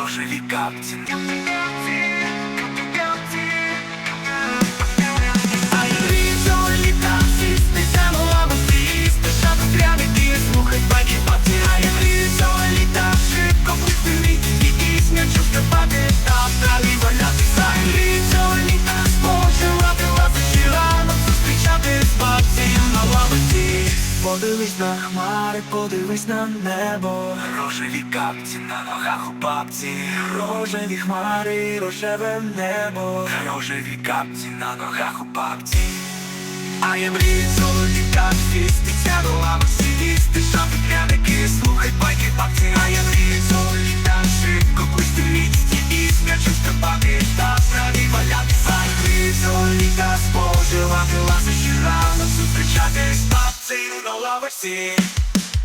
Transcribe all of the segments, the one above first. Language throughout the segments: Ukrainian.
рожеві капці. Подивись на хмари, подивись на небо. Рожеві капці на ногах у бабці. Рожеві хмари, рожеве небо. Рожеві капці на ногах у бабці. А я мрію золоті капці Стиця до лавочці, їсти шапи пряники. Слухай байки бабці. А я мрію золоті шибко пусти місті І смячу степати та праві валятися А я мрію золоті споживати ласощі рано Зустрічати з лавочці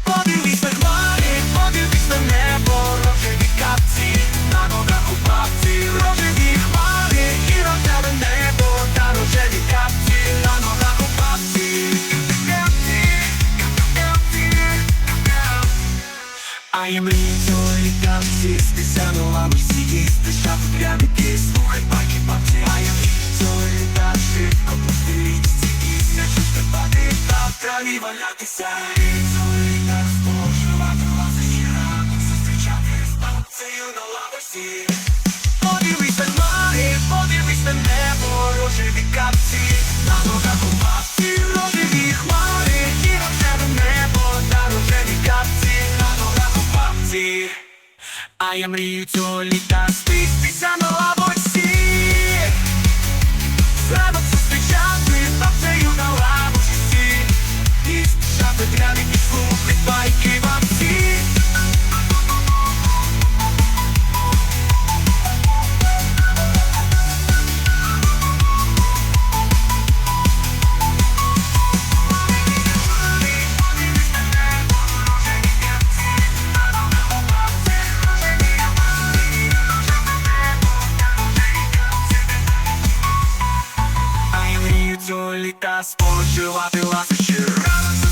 Подивись на хмари, подивись на небо Рожеві капці, на ногах у бабці Рожеві хмари. І рожеве небо Та рожеві капці, на ногах у бабці. А я мрію капці, стися на траві валятися Мрію споживати ласощі ранок Зустрічати з на лавочці Подивись на хмари, подивись на небо Рожеві капці, на ногах у бабці Рожеві хмари, і рожеве небо Та рожеві капці, на ногах у бабці А я мрію цього літа спустися на лавочці Ранок літа споживати ласощі. раз